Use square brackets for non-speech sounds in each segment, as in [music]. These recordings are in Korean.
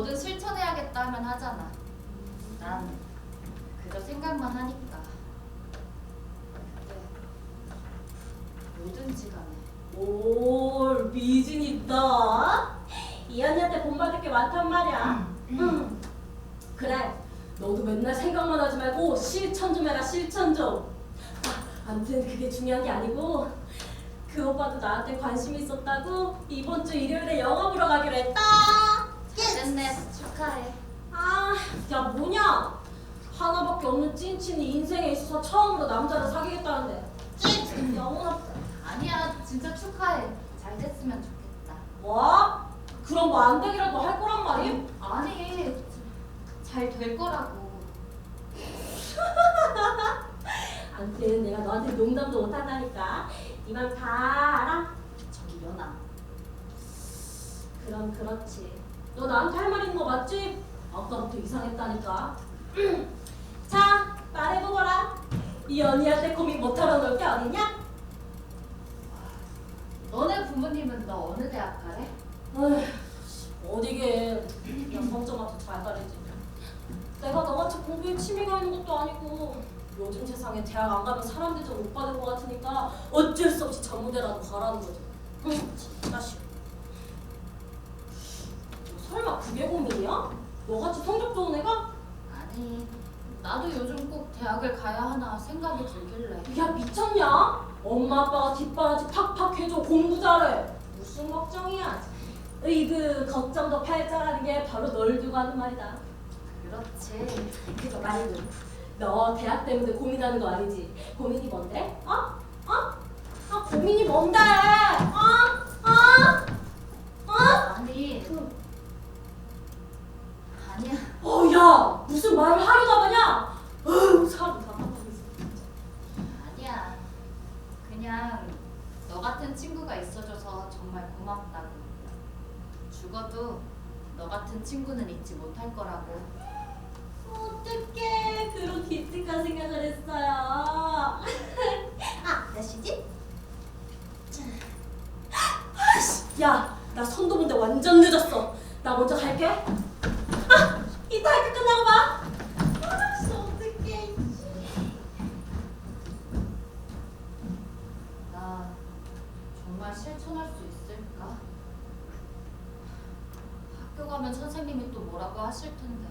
뭐든 실천해야겠다 하면 하잖아. 난 그저 생각만 하니까. 근데 뭐든지 간에 올 미진 있다. 이 언니한테 본받을 게 많단 말이야. 음. 그래. 너도 맨날 생각만 하지 말고 실천 좀 해라 실천 좀. 아, 아무튼 그게 중요한 게 아니고 그 오빠도 나한테 관심이 있었다고 이번 주 일요일에 영화 보러 가기로 했다. 됐네. 축하해. 아, 야 뭐냐? 하나밖에 없는 찐친이 인생에 있어서 처음으로 남자를 사귀겠다는데 찐 영혼 없어. 아니야. 진짜 축하해. 잘 됐으면 좋겠다. 뭐? 그럼 뭐 안 되기라도 할 거란 말임? 아니. 잘 될 거라고. [laughs] 아무튼 내가 너한테 농담도 못한다니까 이만 다 알아? 저기 연아. 그럼 그렇지 너 나한테 할말 있는 거 맞지? 아까부터 이상했다니까 [clears throat] 자 말해보거라 이 언니한테 고민 못하러 놀 게 어딨냐? 너네 부모님은 너 어느 대학 가래? 어휴 어디게 그냥 성적한테 잘 가리지 내가 너같이 공부에 취미가 있는 것도 아니고 요즘 세상에 대학 안 가면 사람들 좀못 받을 것 같으니까 어쩔 수 없이 전무대라도 가라는 거지 응, 자식 너 설마 그게 고민이야? 너같이 성적 좋은 애가? 아니. 나도 요즘 꼭 대학을 가야 하나 생각이 들길래. 야 미쳤냐? 엄마 아빠가 뒷바라지 팍팍 해줘 공부 잘해 무슨 걱정이야 으이그 걱정도 팔자라는 게 바로 널 두고 하는 말이다 그렇지. 그거 말고 너 대학 때문에 고민하는 거 아니지? 고민이 뭔데? 어? 어? 아 고민이 뭔데? 어? 어? 어? 아니. 어, 야 무슨 말을 하려다 보냐? 어휴 사람 답답하겠어 아니야. 그냥 너 같은 친구가 있어줘서 정말 고맙다고. 죽어도 너 같은 친구는 잊지 못할 거라고. 어떡해 그런 기특한 생각을 했어요 [laughs] 아 몇 시지? 아씨 야 나 선도 본데 완전 늦었어 나 먼저 갈게 아 끝나고 봐 아씨 어떡해 나 정말 실천할 수 있을까? 학교 가면 선생님이 또 뭐라고 하실 텐데.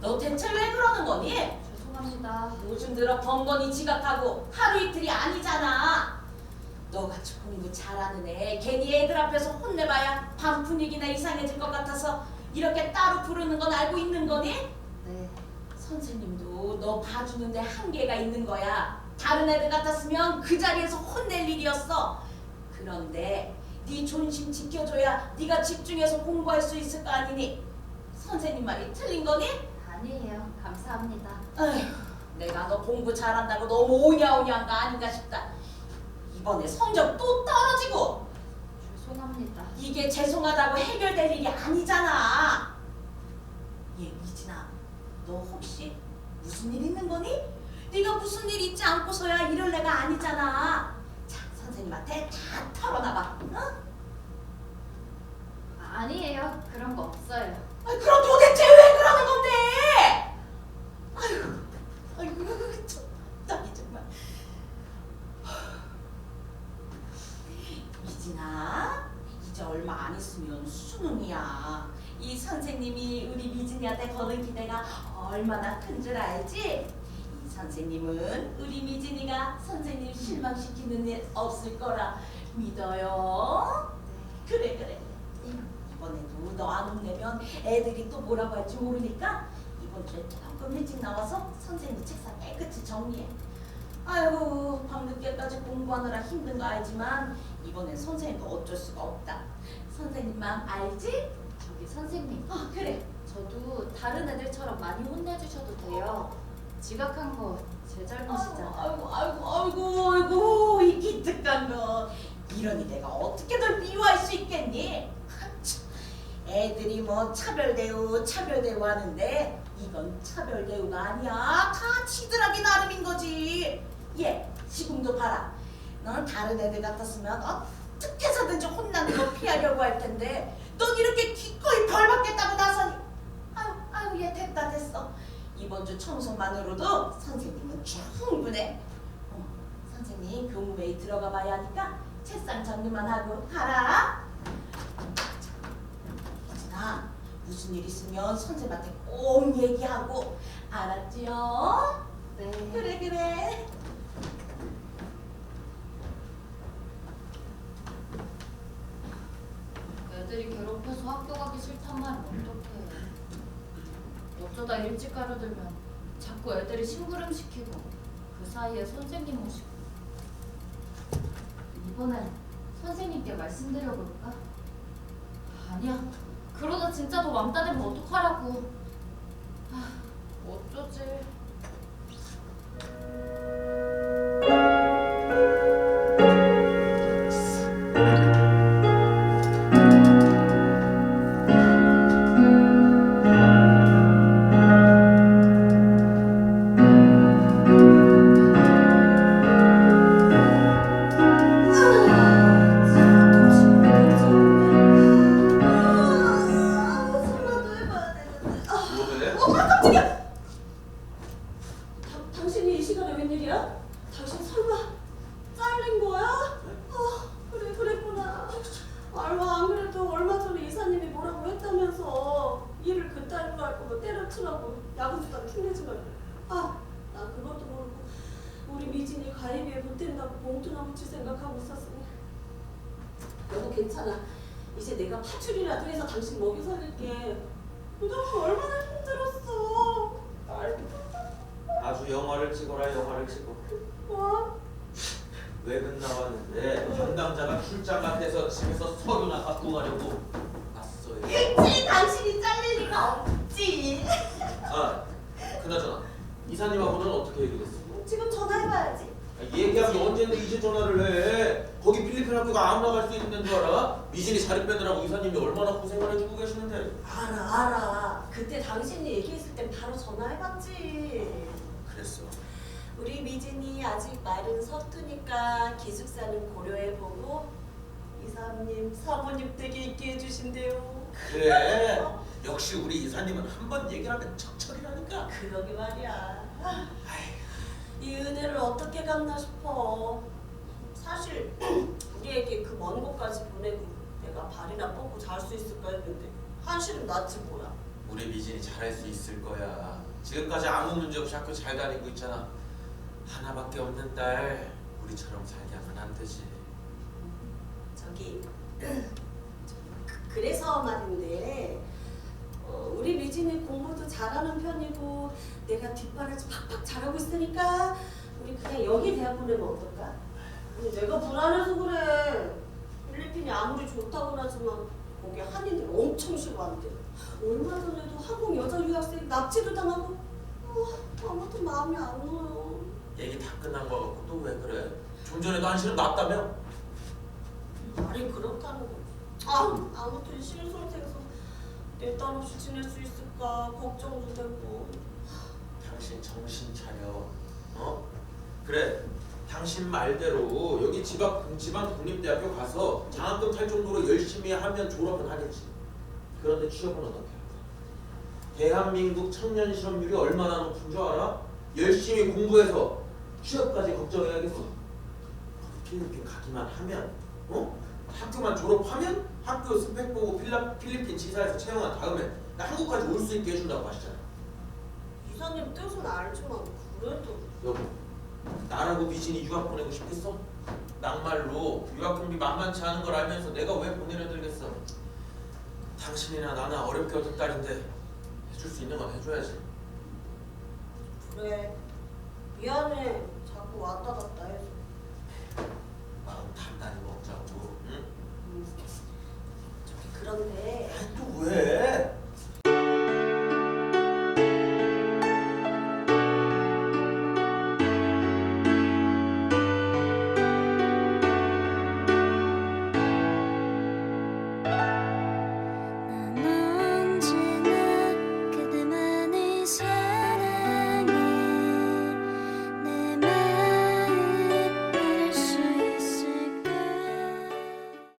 너 대체 왜 그러는 거니? 죄송합니다. 요즘 들어 번번이 지각하고 하루 이틀이 아니잖아. 너 같이 공부 잘하는 애 괜히 애들 앞에서 혼내봐야 반 분위기나 이상해질 것 같아서 이렇게 따로 부르는 건 알고 있는 거니? 네. 선생님도 너 봐주는데 한계가 있는 거야. 다른 애들 같았으면 그 자리에서 혼낼 일이었어. 그런데 네 존심 지켜줘야 네가 집중해서 공부할 수 있을 거 아니니? 선생님 말이 틀린 거니? 아니에요. 감사합니다. 에휴, 내가 너 공부 잘한다고 너무 오냐오냐한 거 아닌가 싶다. 이번에 성적 또 떨어지고 죄송합니다. 이게 죄송하다고 해결될 일이 아니잖아. 얘 미진아, 너 혹시 무슨 일 있는 거니? 네가 무슨 일 있지 않고서야 이럴 애가 아니잖아. 자, 선생님한테 다 털어놔봐. 어? 아니에요. 그런 거 없어요. 아이, 그럼 도대체 왜 그러는 건데? 안 했으면 수능이야. 이 선생님이 우리 미진이한테 거는 기대가 얼마나 큰 줄 알지? 이 선생님은 우리 미진이가 선생님 실망시키는 일 없을 거라 믿어요. 그래 그래. 이번에도 너 안 혼내면 애들이 또 뭐라고 할지 모르니까 이번 주에 조금 일찍 나와서 선생님 책상 깨끗이 정리해. 아이고 밤늦게까지 공부하느라 힘든 거 알지만 이번엔 선생님도 어쩔 수가 없다. 선생님 마음 알지? 저기 선생님, 아 그래. 저도 다른 애들처럼 많이 혼내주셔도 돼요. 지각한 거 제 잘못이잖아요. 아이고 아이고 아이고 아이고 이 기특한 거. 이러니 내가 어떻게 널 미워할 수 있겠니? 참, 애들이 뭐 차별 대우 차별 대우 하는데 이건 차별 대우가 아니야. 다 치드라기 나름인 거지. 얘 지금도 봐라. 넌 다른 애들 같았으면 어 떻게 해서든지 혼나는 거 피하려고 할 텐데 넌 이렇게 기꺼이 벌 받겠다고 나서니 아유 아유 얘 됐다 됐어. 이번 주 청소만으로도 선생님은 충분해. 어, 선생님 교무회에 들어가 봐야 하니까 책상 정리만 하고 가라. 나 무슨 일 있으면 선생님한테 꼭 얘기하고 알았지요? 네. 그래 그래. 애들이 괴롭혀서 학교 가기 싫단 말은 어떡해. 어쩌다 일찍 가려들면 자꾸 애들이 심부름 시키고 그 사이에 선생님 오시고 이번엔 선생님께 말씀드려볼까? 아니야. 그러다 진짜 더 맘따 되면 어떡하라고. 아, 어쩌지. 웬일이야? 당신 설마 잘린 거야? 아 그래 그랬구나. 얼마 안 그래도 얼마 전에 이사님이 뭐라고 했다면서 일을 그따위로 할 거면 때려치라고 야구수다 흉내지만 아나 그것도 모르고 우리 미진이 가입비에 보탠다고 봉투나 붙일 생각하고 있었으니 여보 괜찮아. 이제 내가 파출이라도 해서 당신 먹여 살릴게. 너 얼마나 힘들었어. 알고 아주 영화를 찍어라 영화를 찍어 뭐? 외근 나왔는데 담당자가 출장 같아서 집에서 서류나 갖고 가려고 왔어요 그치 당신이 잘릴 리가 없지. 아 그나저나 이사님하고는 어떻게 얘기됐어? 지금 전화해봐야지. 아, 얘기하기 언제인데 이제 전화를 해 거기 필리핀 학교가 아무나 갈 수 있는 데인 줄 알아? 미진이 자리 빼느라고 이사님이 얼마나 고생을 해주고 계시는데 알아 알아. 그때 당신이 얘기했을 땐 바로 전화해봤지. 그랬어 우리 미진이 아직 말은 서투니까 기숙사는 고려해 보고 이사님 사모님 댁에 있게 해주신대요. 그래 역시 우리 이사님은 한 번 얘기를 하면 척척이라니까 그러게 말이야. 이 은혜를 어떻게 갚나 싶어. 사실 우리에게 그 먼 곳까지 보내고 내가 발이나 뻗고 잘 수 있을까 했는데 한시름 났지 뭐야. 우리 미진이 잘할 수 있을 거야. 지금까지 아무 문제 없이 학교 잘 다니고 있잖아. 하나밖에 없는 딸 우리처럼 살게 하면 안 되지. 저기 그- 그래서 말인데 어, 우리 미진이 공부도 잘하는 편이고 내가 뒷바라지 팍팍 잘하고 있으니까 우리 그냥 여기 대학 보내면 어떨까? 아니, 내가 불안해서 그래. 필리핀이 아무리 좋다고 하지만 거기 한인들 엄청 싫어한대. 얼마 전에도 한국 여자 유학생 납치도 당하고 어, 아무튼 마음이 안 놓여. 얘기 다 끝난 거 같고 또 왜 그래? 좀 전에도 한시름 났다며? 말이 그렇다는 거지. 아, 아무튼 신선생서 내 딸 없이 지낼 수 있을까 걱정도 되고. 당신 정신 차려. 어? 그래. 당신 말대로 여기 지방 지방 국립대학교 가서 장학금 탈 정도로 열심히 하면 졸업은 하겠지. 그런데 취업은 어떻게 할까? 대한민국 청년 실업률이 얼마나 높은 줄 알아? 열심히 공부해서 취업까지 걱정해야겠어. 필리핀 가기만 하면, 어? 학교만 졸업하면 학교 스펙 보고 필라, 필리핀 지사에서 채용한 다음에 나 한국까지 올 수 있게 해준다고 하시잖아. 이사님 뜻은 알지만 그래도 여보, 나라고 미진이 유학 보내고 싶겠어? 낙말로 유학 경비 만만치 않은 걸 알면서 내가 왜 보내려 들겠어? 당신이나 나나 어렵게 얻은 딸인데 해줄 수 있는 건 해줘야지. 그래 미안해 자꾸 왔다 갔다 해서 마음 단단히 먹자고. 응? 음, 저기 그런데